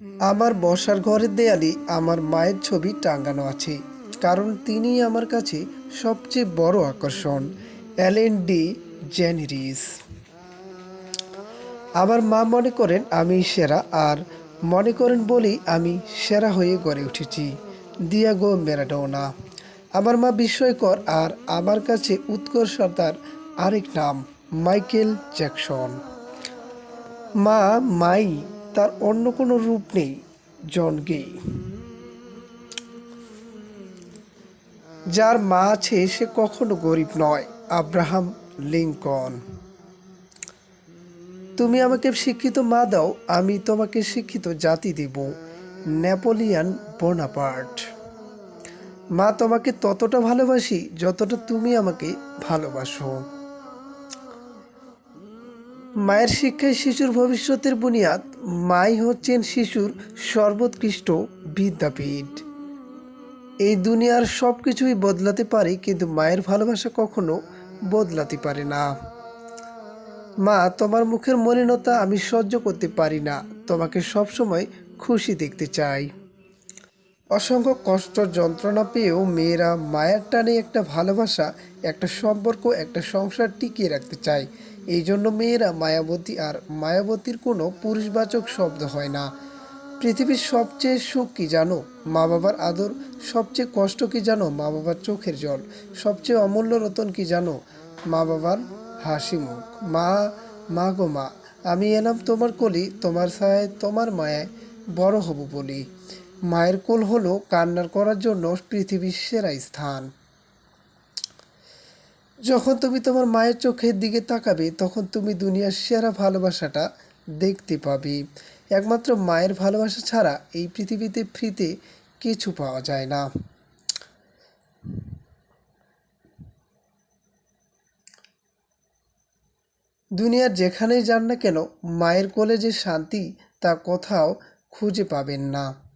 আমার বসার ঘরের দেয়ালে আমার মায়ের ছবি টাঙ্গানো আছে, কারণ তিনি আমার কাছে সবচেয়ে বড় আকর্ষণ, অ্যালেন ডি জেনিরিস। আমার মা মনে করেন আমি সেরা, আর মনে করেন বলেই আমি সেরা হয়ে গড়ে উঠেছি, দিয়াগো ম্যারাডোনা। আমার মা বিস্ময়কর, আর আমার কাছে উৎকর্ষতার আরেক নাম, মাইকেল জ্যাকসন। মা, মাই তার অন্য কোনো রূপ নেই, জন গেই। যার মা আছে, সে কখনো গরিব নয়, আব্রাহাম লিঙ্কন। তুমি আমাকে শিক্ষিত মা দাও, আমি তোমাকে শিক্ষিত জাতি দেব, নেপোলিয়ান বোনাপার্ট। মা তোমাকে ততটা ভালোবাসি, যতটা তুমি আমাকে ভালোবাসো। মায়ের শিক্ষায় শিশুর ভবিষ্যতের বুনিয়াদ। মাই হচ্ছেন শিশুর সর্বোৎকৃষ্ট বিদ্যাপীঠ। এই দুনিয়ার সব কিছুই বদলাতে পারে, কিন্তু মায়ের ভালোবাসা কখনো বদলাতে পারে না। মা, তোমার মুখের মলিনতা আমি সহ্য করতে পারি না। তোমাকে সবসময় খুশি দেখতে চাই। অসংখ্য কষ্ট যন্ত্রণা পেয়েও মেয়েরা মায়ের টানে একটা ভালোবাসা, একটা সম্পর্ক, একটা সংসার টিকিয়ে রাখতে চায়। এই জন্য মেয়েরা মায়াবতী আর মায়াবতীর কোনো পুরুষবাচক শব্দ হয় না। পৃথিবীর সবচেয়ে সুখ কি জানো? মা বাবার আদর। সবচেয়ে কষ্ট কি জানো? মা বাবার চোখের জল। সবচেয়ে অমূল্য রতন কি জানো? মা বাবার হাসি মুখ। মা মা গো মা, আমি এলাম তোমার কলি, তোমার ছায় তোমার মায়ায় বড় হব বলি। মায়ের কোল হলো কান্নার করার জন্য পৃথিবীর সেরা স্থান। যখন তুমি তোমার মায়ের চোখের দিকে তাকাবে, তখন তুমি দুনিয়ার সেরা ভালোবাসাটা দেখতে পাবে। একমাত্র মায়ের ভালোবাসা ছাড়া এই পৃথিবীতে ফ্রিতে কিছু পাওয়া যায় না। দুনিয়ার যেখানেই যান না কেন, মায়ের কোলে যে শান্তি, তা কোথাও খুঁজে পাবেন না।